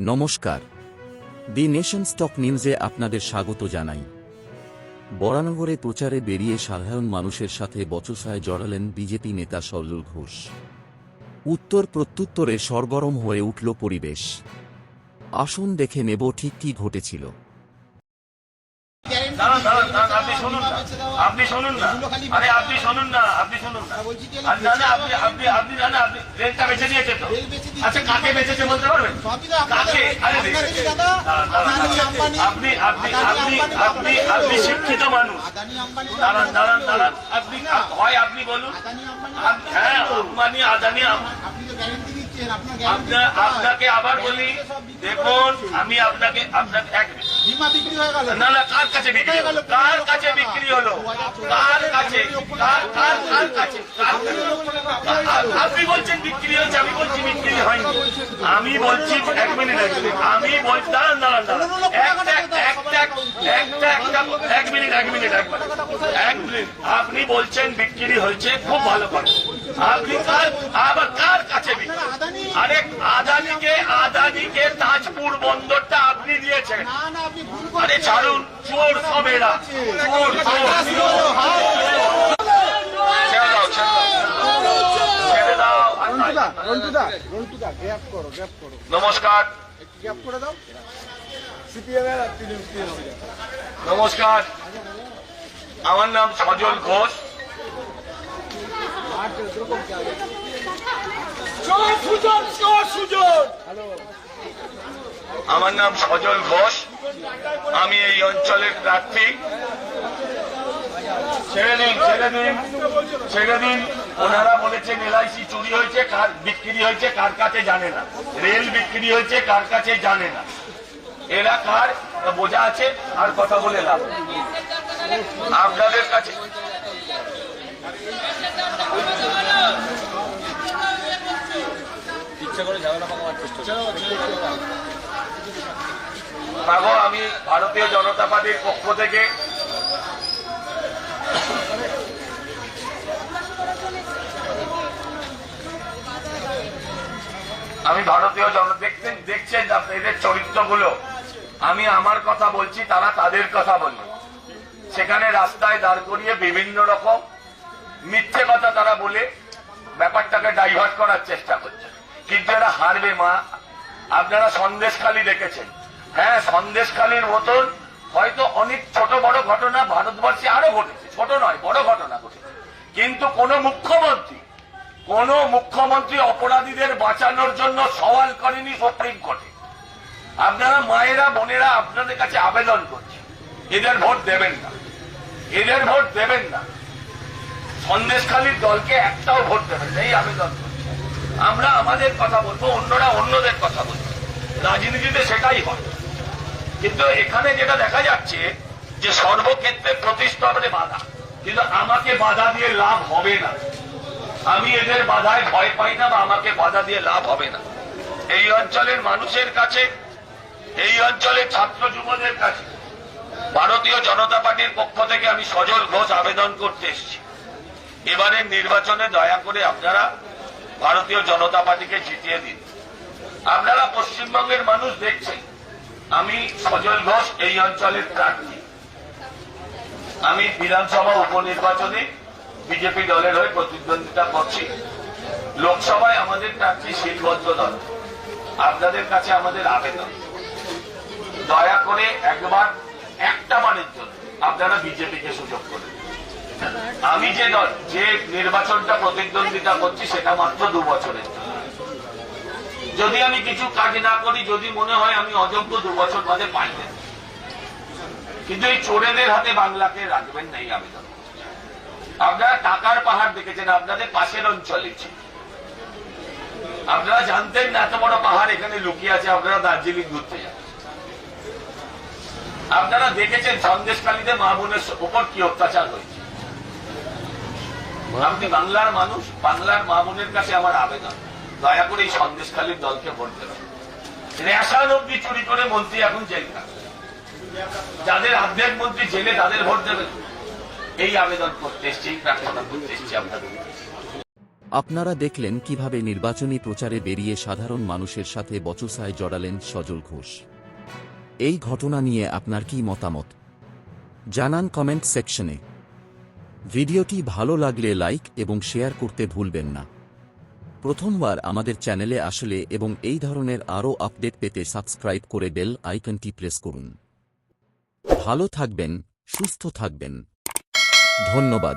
নমস্কার। দি nation stock নিউজে আপনাদের স্বাগত জানাই। বরানগরে প্রচারে বেরিয়ে সাধারণ মানুষের সাথে বচসায় জড়ালেন বিজেপি নেতা সল্লুল ঘোষ। উত্তর প্রত্যুত্তরে সরগরম হয়ে উঠল পরিবেশ। আসুন দেখে নেব ঠিক কি ঘটেছিল। দাঁড়ান দাঁড়ান দাঁড়ান, আপনি শুনুন না। আপনি শুনুন না। আরে, আপনি শুনুন না, আপনি শুনুন না। আর না না, আপনি আপনি আপনি জানেন আপনি রেলটা বেছে দিয়েছে তো। আচ্ছা কাকে বেচেছে বলতে পারবেন? কাকে? আরে। আপনি আপনি আপনি আপনি আপনি শিক্ষিত মানুষ। দাঁড়ান দাঁড়ান দাঁড়ান। আপনি হয়, আপনি বলুন। হ্যাঁ আম্বানি আদানি আম- আপনার আপনাকে আবার বলি দেখুন আমি আপনাকে আপনাকে এক না না কার কাছে বিক্রি হলো? কার কাছে বিক্রি হলো? কার কাছে? কার কার কার কার আপনি বলছেন বিক্রি হয়েছে আমি বলছি বিক্রি হয়নি। আমি বলছি এক মিনিট আমি বলছি দাঁড়ান দাঁড়ান দাঁড়ান একটা একটা একটা একটা একটা এক মিনিট এক মিনিট এক মিনিট আপনি বলছেন বিক্রি হয়েছে খুব ভালো কথা আপনি কার আবার কার কাছে আরে আদানিকে আদানিকে তাজপুর বন্দরটা আপনি দিয়েছেন আরে ছাড়ুন চোর সবেরা চোর নমস্কার একটু গ্যাপ করে দাও সিপিএম নমস্কার আমার নাম সজল ঘোষ আমার নাম সজল ঘোষ। আমি এই অঞ্চলের প্রার্থী। ছেড়ে দিন ছেড়ে দিন ছেড়ে দিন। ওনারা বলেছেন এলআইসি চুরি হয়েছে কার বিক্রি হয়েছে কার কাছে জানে না। রেল বিক্রি হয়েছে কার কাছে জানে না। এরা কার? বোঝা আছে আর কথা বলে লাভ। আপনাদের কাছে আমি ভারতীয় জনতা পার্টির পক্ষ থেকে আমি ভারতীয় জন দেখছেন দেখছেন আপনি এদের চরিত্রগুলো। আমি আমার কথা বলছি তারা তাদের কথা বলবে। সেখানে রাস্তায় দাঁড় করিয়ে বিভিন্ন রকম মিথ্যে কথা তারা বলে ব্যাপারটাকে ডাইভার্ট করার চেষ্টা করছে। কিন্তু হারবে, মা। আপনারা সন্দেশখালি দেখেছেন। হ্যাঁ সন্দেশখালির মতন হয়তো অনেক ছোট বড় ঘটনা ভারতবর্ষে আরও ঘটেছে। ছোট নয়, বড় ঘটনা ঘটেছে। কিন্তু কোন মুখ্যমন্ত্রী কোন মুখ্যমন্ত্রী অপরাধীদের বাঁচানোর জন্য সওয়াল করেনি সুপ্রিম কোর্টে। আপনারা মায়েরা, বোনেরা আপনাদের কাছে আবেদন করছে। এদের ভোট দেবেন না। এদের ভোট দেবেন না। সন্দেশখালীর দলকে একটাও ভোট দেবেন এই আবেদন করছে। আমরা আমাদের কথা বলব, অন্যরা অন্যদের কথা বলব। রাজনীতিতে সেটাই হয়। কিন্তু এখানে যেটা দেখা যাচ্ছে যে সর্বক্ষেত্রে প্রতিষ্ঠানে বাধা। কিন্তু আমাকে বাধা দিয়ে লাভ হবে না। আমি এদের বাধায় ভয় পাই না বা আমাকে বাধা দিয়ে লাভ হবে না। এই অঞ্চলের মানুষের কাছে, এই অঞ্চলের ছাত্র যুবদের কাছে, ভারতীয় জনতা পার্টির পক্ষ থেকে আমি সজল ঘোষ আবেদন করতে এসেছি। এবারের নির্বাচনে দয়া করে আপনারা ভারতীয় জনতা পার্টিকে জিতিয়ে দিন। আপনারা পশ্চিমবঙ্গের মানুষ দেখছেন। আমি সজল ঘোষ এই অঞ্চলের প্রার্থী। আমি বিধানসভা উপনির্বাচনে বিজেপি দলের হয়ে প্রতিদ্বন্দ্বিতা করছি। লোকসভায় আমাদের প্রার্থী শীলবদ্ধ দল আপনাদের কাছে আমাদের আবেদন। দয়া করে একবার একটা বারের জন্য আপনারা বিজেপিকে সুযোগ করে। আমি যে দল, যে নির্বাচনটা প্রতিদ্বন্দ্বিতা করছি, সেটা মাত্র দু বছরের। যদি আমি কিছু কাজ না করি, যদি মনে হয় আমি অযোগ্য, দু বছর বাদে পাইলেন কিন্তু এই চোরেদের হাতে বাংলাকে রাখবেন না এই আবেদন। আপনারা টাকার পাহাড় দেখেছেন, আপনাদের পাশের অঞ্চলে আপনারা জানতেন না, এত বড় পাহাড় এখানে লুকিয়ে আছে, আপনারা দার্জিলিং ঘুরতে যান। আপনারা দেখেছেন সন্দেশকালীতে মা বোনের উপর কি অত্যাচার হয়েছে। আপনি বাংলার মানুষ বাংলার মা বোনের কাছে আমার আবেদন। দয়া করে এই সন্দেশকালীর দলকে ভোট দেবেন। রেশন অব্দি চুরি করে মন্ত্রী এখন জেল। যাদের অর্ধেক মন্ত্রী জেলে তাদের ভোট দেবেন। এই আবেদন করতে এসছি প্রার্থনা করতে এসছি আপনাদের আপনারা দেখলেন কীভাবে নির্বাচনী প্রচারে বেরিয়ে সাধারণ মানুষের সাথে বচসায় জড়ালেন সজল ঘোষ। এই ঘটনা নিয়ে আপনার কি মতামত? জানান কমেন্ট সেকশনে। ভিডিওটি ভালো লাগলে লাইক এবং শেয়ার করতে ভুলবেন না। প্রথমবার আমাদের চ্যানেলে আসলে এবং এই ধরনের আরও আপডেট পেতে সাবস্ক্রাইব করে বেল আইকনটি প্রেস করুন। ভালো থাকবেন, সুস্থ থাকবেন। ধন্যবাদ।